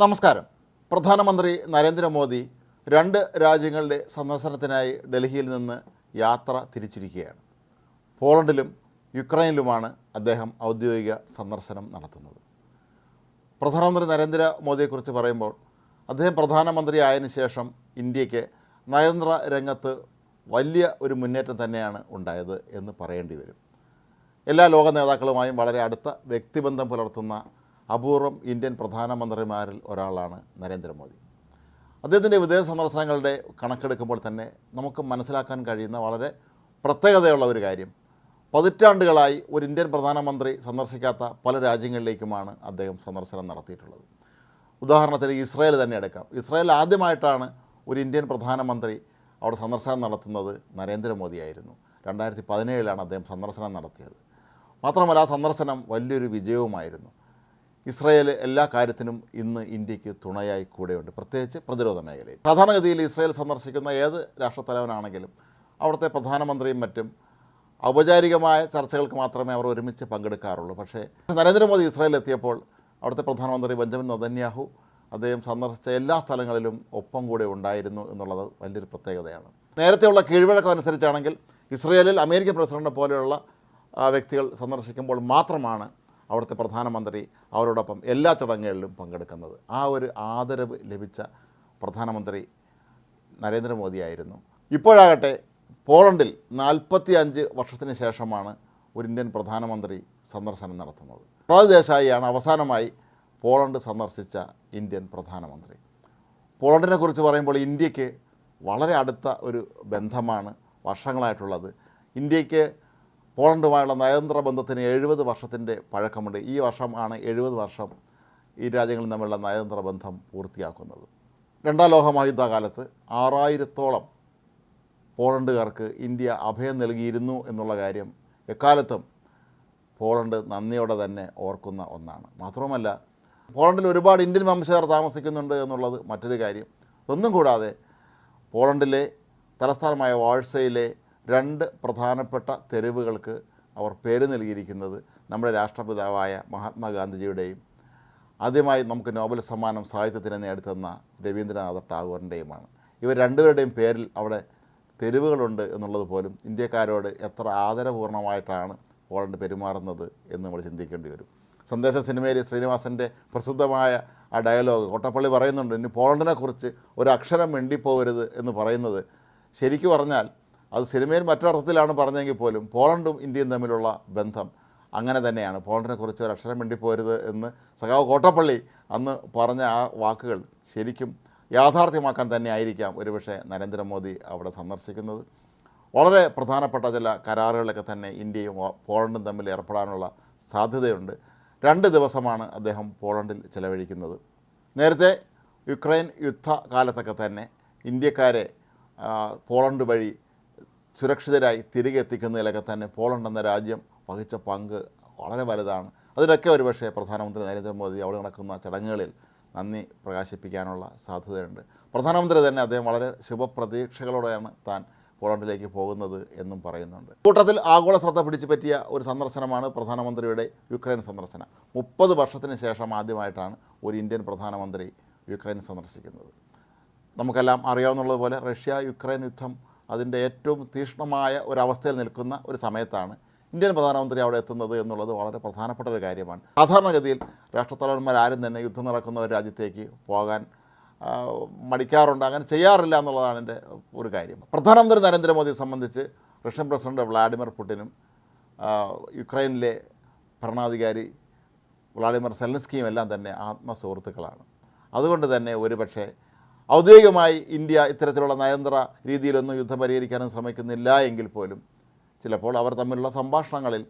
നമസ്കാരം. പ്രധാനമന്ത്രി നരേന്ദ്രമോദി രണ്ട് രാജ്യങ്ങളുടെ സന്ദർശനത്തിനായി ഡൽഹിയിൽ നിന്ന് യാത്ര തിരിച്ചിരിക്കുകയാണ്. പോളണ്ടിലും യുക്രൈനിലുമാണ് അദ്ദേഹം ഔദ്യോഗിക സന്ദർശനം നടത്തുന്നത്. പ്രധാനമന്ത്രി നരേന്ദ്രമോദിയെക്കുറിച്ച് പറയുമ്പോൾ അദ്ദേഹം പ്രധാനമന്ത്രി ആയതിനു ശേഷം ഇന്ത്യയ്ക്ക് നയതന്ത്ര രംഗത്ത് വലിയ ഒരു മുന്നേറ്റം തന്നെയാണ് ഉണ്ടായത് എന്ന് പറയേണ്ടി വരും. എല്ലാ ലോക നേതാക്കളുമായും വളരെ അടുത്ത വ്യക്തിബന്ധം പുലർത്തുന്ന അപൂർവം ഇന്ത്യൻ പ്രധാനമന്ത്രിമാരിൽ ഒരാളാണ് നരേന്ദ്രമോദി. അദ്ദേഹത്തിന്റെ വിദേശ സന്ദർശനങ്ങളുടെ കണക്കെടുക്കുമ്പോൾ തന്നെ നമുക്ക് മനസ്സിലാക്കാൻ കഴിയുന്ന വളരെ പ്രത്യേകതയുള്ള ഒരു കാര്യം. പതിറ്റാണ്ടുകളായി ഒരു ഇന്ത്യൻ പ്രധാനമന്ത്രി സന്ദർശിക്കാത്ത പല രാജ്യങ്ങളിലേക്കുമാണ് അദ്ദേഹം സന്ദർശനം നടത്തിയിട്ടുള്ളത്. ഉദാഹരണത്തിന് ഇസ്രായേൽ തന്നെ എടുക്കാം. ഇസ്രായേൽ ആദ്യമായിട്ടാണ് ഒരു ഇന്ത്യൻ പ്രധാനമന്ത്രി അവിടെ സന്ദർശനം നടത്തുന്നത് നരേന്ദ്രമോദിയായിരുന്നു രണ്ടായിരത്തി പതിനേഴിലാണ് അദ്ദേഹം സന്ദർശനം നടത്തിയത്. മാത്രമല്ല ആ സന്ദർശനം വലിയൊരു വിജയവുമായിരുന്നു. ഇസ്രായേൽ എല്ലാ കാര്യത്തിനും ഇന്ന് ഇന്ത്യയ്ക്ക് തുണയായി കൂടെയുണ്ട്. പ്രത്യേകിച്ച് പ്രതിരോധ മേഖലയിൽ. സാധാരണഗതിയിൽ ഇസ്രായേൽ സന്ദർശിക്കുന്ന ഏത് രാഷ്ട്രത്തലവനാണെങ്കിലും അവിടുത്തെ പ്രധാനമന്ത്രിയും മറ്റും ഔപചാരികമായ ചർച്ചകൾക്ക് മാത്രമേ അവർ ഒരുമിച്ച് പങ്കെടുക്കാറുള്ളൂ. പക്ഷേ നരേന്ദ്രമോദി ഇസ്രായേൽ എത്തിയപ്പോൾ അവിടുത്തെ പ്രധാനമന്ത്രി ബെഞ്ചമിൻ നദന്യാഹു അദ്ദേഹം സന്ദർശിച്ച എല്ലാ സ്ഥലങ്ങളിലും ഒപ്പം കൂടെ ഉണ്ടായിരുന്നു എന്നുള്ളത് വലിയൊരു പ്രത്യേകതയാണ്. നേരത്തെയുള്ള കീഴ്വഴക്കം അനുസരിച്ചാണെങ്കിൽ ഇസ്രയേലിൽ അമേരിക്കൻ പ്രസിഡന്റ് പോലെയുള്ള വ്യക്തികൾ സന്ദർശിക്കുമ്പോൾ മാത്രമാണ് അവിടുത്തെ പ്രധാനമന്ത്രി അവരോടൊപ്പം എല്ലാ ചടങ്ങുകളിലും പങ്കെടുക്കുന്നത്. ആ ഒരു ആദരവ് ലഭിച്ച പ്രധാനമന്ത്രി നരേന്ദ്രമോദിയായിരുന്നു ഇപ്പോഴാകട്ടെ പോളണ്ടിൽ നാൽപ്പത്തി അഞ്ച് വർഷത്തിന് ശേഷമാണ് ഒരു ഇന്ത്യൻ പ്രധാനമന്ത്രി സന്ദർശനം നടത്തുന്നത്. പ്രസാദ് ദേശായിയാണ് അവസാനമായി പോളണ്ട് സന്ദർശിച്ച ഇന്ത്യൻ പ്രധാനമന്ത്രി. പോളണ്ടിനെ കുറിച്ച് പറയുമ്പോൾ ഇന്ത്യയ്ക്ക് വളരെ അടുത്ത ഒരു ബന്ധമാണ് വർഷങ്ങളായിട്ടുള്ളത്. ഇന്ത്യയ്ക്ക് പോളണ്ടുമായുള്ള നയതന്ത്ര ബന്ധത്തിന് എഴുപത് വർഷത്തിന്റെ പഴക്കമുണ്ട്. ഈ വർഷമാണ് എഴുപത് വർഷം ഈ രാജ്യങ്ങളിൽ തമ്മിലുള്ള നയതന്ത്ര ബന്ധം പൂർത്തിയാക്കുന്നത്. രണ്ടാം ലോക മഹായുദ്ധകാലത്ത് ആറായിരത്തോളം പോളണ്ടുകാർക്ക് ഇന്ത്യ അഭയം നൽകിയിരുന്നു എന്നുള്ള കാര്യം എക്കാലത്തും പോളണ്ട് നന്ദിയോടെ തന്നെ ഓർക്കുന്ന ഒന്നാണ്. മാത്രവുമല്ല പോളണ്ടിൽ ഒരുപാട് ഇന്ത്യൻ വംശജർ താമസിക്കുന്നുണ്ട് എന്നുള്ളത് മറ്റൊരു കാര്യം. ഒന്നും കൂടാതെ പോളണ്ടിലെ തലസ്ഥാനമായ വാഴ്സയിലെ രണ്ട് പ്രധാനപ്പെട്ട തെരുവുകൾക്ക് അവർ പേര് നൽകിയിരിക്കുന്നത് നമ്മുടെ രാഷ്ട്രപിതാവായ മഹാത്മാഗാന്ധിജിയുടെയും ആദ്യമായി നമുക്ക് നോബൽ സമ്മാനം സാഹിത്യത്തിന് നേടിത്തന്ന രവീന്ദ്രനാഥ ടാഗോറിന്റെയുമാണ്. ഇവർ രണ്ടുപേരുടെയും പേരിൽ അവിടെ തെരുവുകളുണ്ട് എന്നുള്ളത് പോലും ഇന്ത്യക്കാരോട് എത്ര ആദരപൂർണമായിട്ടാണ് പോളണ്ട് പെരുമാറുന്നത് എന്ന് നമ്മൾ ചിന്തിക്കേണ്ടി വരും. സന്ദേശ സിനിമയിൽ ശ്രീനിവാസന്റെ പ്രസിദ്ധമായ ആ ഡയലോഗ് കൊട്ടപ്പള്ളി പറയുന്നുണ്ട് ഇനി പോളണ്ടിനെക്കുറിച്ച് ഒരു അക്ഷരം മിണ്ടിപ്പോകരുത് എന്ന് പറയുന്നത് ശരിക്കു പറഞ്ഞാൽ അത് സിനിമയിൽ മറ്റൊരർത്ഥത്തിലാണ് പറഞ്ഞെങ്കിൽ പോലും പോളണ്ടും ഇന്ത്യയും തമ്മിലുള്ള ബന്ധം അങ്ങനെ തന്നെയാണ്. പോളണ്ടിനെ കുറിച്ച് ഒരു അക്ഷരം വേണ്ടിപ്പോരുത് എന്ന് സഖാവ് കോട്ടപ്പള്ളി അന്ന് പറഞ്ഞ ആ വാക്കുകൾ ശരിക്കും യാഥാർത്ഥ്യമാക്കാൻ തന്നെ ആയിരിക്കാം ഒരുപക്ഷെ നരേന്ദ്രമോദി അവിടെ സന്ദർശിക്കുന്നത്. വളരെ പ്രധാനപ്പെട്ട ചില കരാറുകളൊക്കെ തന്നെ ഇന്ത്യയും പോളണ്ടും തമ്മിൽ ഏർപ്പെടാനുള്ള സാധ്യതയുണ്ട്. രണ്ട് ദിവസമാണ് അദ്ദേഹം പോളണ്ടിൽ ചിലവഴിക്കുന്നത്. നേരത്തെ യുക്രൈൻ യുദ്ധ കാലത്തൊക്കെ തന്നെ ഇന്ത്യക്കാരെ പോളണ്ട് വഴി സുരക്ഷിതരായി തിരികെ എത്തിക്കുന്നതിലൊക്കെ തന്നെ പോളണ്ട് എന്ന രാജ്യം വഹിച്ച പങ്ക് വളരെ വലുതാണ്. അതിനൊക്കെ ഒരുപക്ഷെ പ്രധാനമന്ത്രി നരേന്ദ്രമോദി അവിടെ നടക്കുന്ന ചടങ്ങുകളിൽ നന്ദി പ്രകാശിപ്പിക്കാനുള്ള സാധ്യതയുണ്ട്. പ്രധാനമന്ത്രി തന്നെ അദ്ദേഹം വളരെ ശുഭപ്രതീക്ഷകളോടെയാണ് താൻ പോളണ്ടിലേക്ക് പോകുന്നത് എന്നും പറയുന്നുണ്ട്. കൂട്ടത്തിൽ ആഗോള ശ്രദ്ധ പിടിച്ചു പറ്റിയ ഒരു സന്ദർശനമാണ് പ്രധാനമന്ത്രിയുടെ യുക്രൈൻ സന്ദർശനം. മുപ്പത് വർഷത്തിന് ശേഷം ആദ്യമായിട്ടാണ് ഒരു ഇന്ത്യൻ പ്രധാനമന്ത്രി യുക്രൈൻ സന്ദർശിക്കുന്നത്. നമുക്കെല്ലാം അറിയാവുന്നതുപോലെ റഷ്യ യുക്രൈൻ യുദ്ധം അതിന്റെ ഏറ്റവും തീക്ഷ്ണമായ ഒരവസ്ഥയിൽ നിൽക്കുന്ന ഒരു സമയത്താണ് ഇന്ത്യൻ പ്രധാനമന്ത്രി അവിടെ എത്തുന്നത് എന്നുള്ളത് വളരെ പ്രധാനപ്പെട്ട ഒരു കാര്യമാണ്. സാധാരണഗതിയിൽ രാഷ്ട്രത്തലവന്മാരാരും തന്നെ യുദ്ധം നടക്കുന്ന ഒരു രാജ്യത്തേക്ക് പോകാൻ മടിക്കാറുണ്ട്. അങ്ങനെ ചെയ്യാറില്ല എന്നുള്ളതാണ് എന്റെ ഒരു കാര്യം. പ്രധാനമന്ത്രി നരേന്ദ്രമോദിയെ സംബന്ധിച്ച് റഷ്യൻ പ്രസിഡന്റ് വ്ളാഡിമിർ പുടിനും യുക്രൈനിലെ ഭരണാധികാരി വ്ളാഡിമിർ സെലൻസ്കിയും എല്ലാം തന്നെ ആത്മസുഹൃത്തുക്കളാണ്. അതുകൊണ്ട് തന്നെ ഒരുപക്ഷെ ഔദ്യോഗികമായി ഇന്ത്യ ഇത്തരത്തിലുള്ള നയതന്ത്ര രീതിയിലൊന്നും യുദ്ധം പരിഹരിക്കാനും ശ്രമിക്കുന്നില്ല എങ്കിൽ പോലും ചിലപ്പോൾ അവർ തമ്മിലുള്ള സംഭാഷണങ്ങളിൽ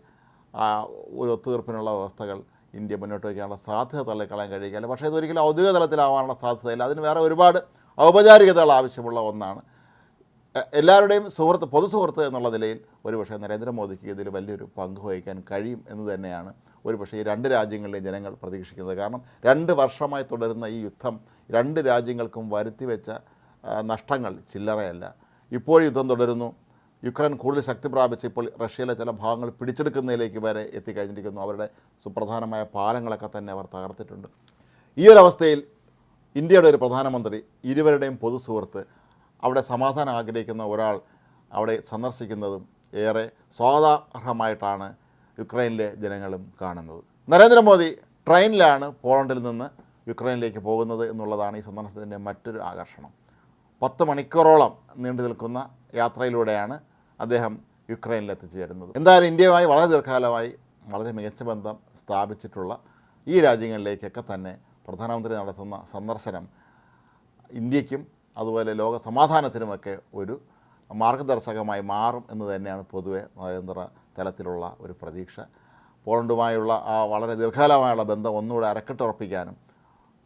ഒരു ഒത്തുതീർപ്പിനുള്ള വ്യവസ്ഥകൾ ഇന്ത്യ മുന്നോട്ട് വയ്ക്കാനുള്ള സാധ്യത തള്ളിക്കളയാൻ കഴിയില്ല. പക്ഷേ ഇതൊരിക്കലും ഔദ്യോഗിക തലത്തിലാവാനുള്ള സാധ്യതയില്ല. അതിന് വേറെ ഒരുപാട് ഔപചാരികതകൾ ആവശ്യമുള്ള ഒന്നാണ്. എല്ലാവരുടെയും സുഹൃത്ത് പൊതു സുഹൃത്ത് എന്നുള്ള നിലയിൽ ഒരുപക്ഷെ നരേന്ദ്രമോദിക്ക് ഇതിൽ വലിയൊരു പങ്ക് വഹിക്കാൻ കഴിയും എന്ന് തന്നെയാണ് ഒരുപക്ഷെ ഈ രണ്ട് രാജ്യങ്ങളിലെയും ജനങ്ങൾ പ്രതീക്ഷിക്കുന്നത്. കാരണം രണ്ട് വർഷമായി തുടരുന്ന ഈ യുദ്ധം രണ്ട് രാജ്യങ്ങൾക്കും വരുത്തി വെച്ച നഷ്ടങ്ങൾ ചില്ലറയല്ല. ഇപ്പോൾ യുദ്ധം തുടരുന്നു. യുക്രൈൻ കൂടുതൽ ശക്തി പ്രാപിച്ച് ഇപ്പോൾ റഷ്യയിലെ ചില ഭാഗങ്ങൾ പിടിച്ചെടുക്കുന്നതിലേക്ക് വരെ എത്തിക്കഴിഞ്ഞിരിക്കുന്നു. അവരുടെ സുപ്രധാനമായ പാലങ്ങളൊക്കെ തന്നെ അവർ തകർത്തിട്ടുണ്ട്. ഈ ഒരു അവസ്ഥയിൽ ഇന്ത്യയുടെ ഒരു പ്രധാനമന്ത്രി ഇരുവരുടെയും പൊതു സുഹൃത്ത് അവിടെ സമാധാനം ആഗ്രഹിക്കുന്ന ഒരാൾ അവിടെ സന്ദർശിക്കുന്നതും ഏറെ സ്വാഗതാർഹമായിട്ടാണ് യുക്രൈനിലെ ജനങ്ങളും കാണുന്നത്. നരേന്ദ്രമോദി ട്രെയിനിലാണ് പോളണ്ടിൽ നിന്ന് യുക്രൈനിലേക്ക് പോകുന്നത് എന്നുള്ളതാണ് ഈ സന്ദർശനത്തിന്റെ മറ്റൊരു ആകർഷണം. പത്ത് മണിക്കൂറോളം നീണ്ടു നിൽക്കുന്ന യാത്രയിലൂടെയാണ് അദ്ദേഹം യുക്രൈനിൽ എത്തിച്ചേരുന്നത് എന്തായാലും ഇന്ത്യയുമായി വളരെ ദീർഘകാലമായി വളരെ മികച്ച ബന്ധം സ്ഥാപിച്ചിട്ടുള്ള ഈ രാജ്യങ്ങളിലേക്കൊക്കെ തന്നെ പ്രധാനമന്ത്രി നടത്തുന്ന സന്ദർശനം ഇന്ത്യക്കും അതുപോലെ ലോക സമാധാനത്തിനുമൊക്കെ ഒരു മാർഗദർശകമായി മാറും എന്ന് തന്നെയാണ് പൊതുവെ നയതന്ത്ര തലത്തിലുള്ള ഒരു പ്രതീക്ഷ. പോളണ്ടുമായുള്ള ആ വളരെ ദീർഘകാലമായുള്ള ബന്ധം ഒന്നുകൂടെ അരക്കെട്ടുറപ്പിക്കാനും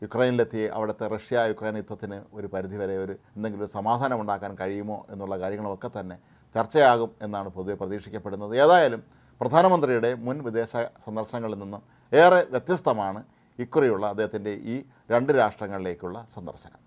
യുക്രൈനിലെത്തി അവിടുത്തെ റഷ്യ യുക്രൈൻ യുദ്ധത്തിന് ഒരു പരിധിവരെ ഒരു എന്തെങ്കിലും സമാധാനം ഉണ്ടാക്കാൻ കഴിയുമോ എന്നുള്ള കാര്യങ്ങളുമൊക്കെ തന്നെ ചർച്ചയാകും എന്നാണ് പൊതുവെ പ്രതീക്ഷിക്കപ്പെടുന്നത്. ഏതായാലും പ്രധാനമന്ത്രിയുടെ മുൻ വിദേശ സന്ദർശനങ്ങളിൽ നിന്നും ഏറെ വ്യത്യസ്തമാണ് ഇക്കുറിയുള്ള അദ്ദേഹത്തിന്റെ ഈ രണ്ട് രാഷ്ട്രങ്ങളിലേക്കുള്ള സന്ദർശനം.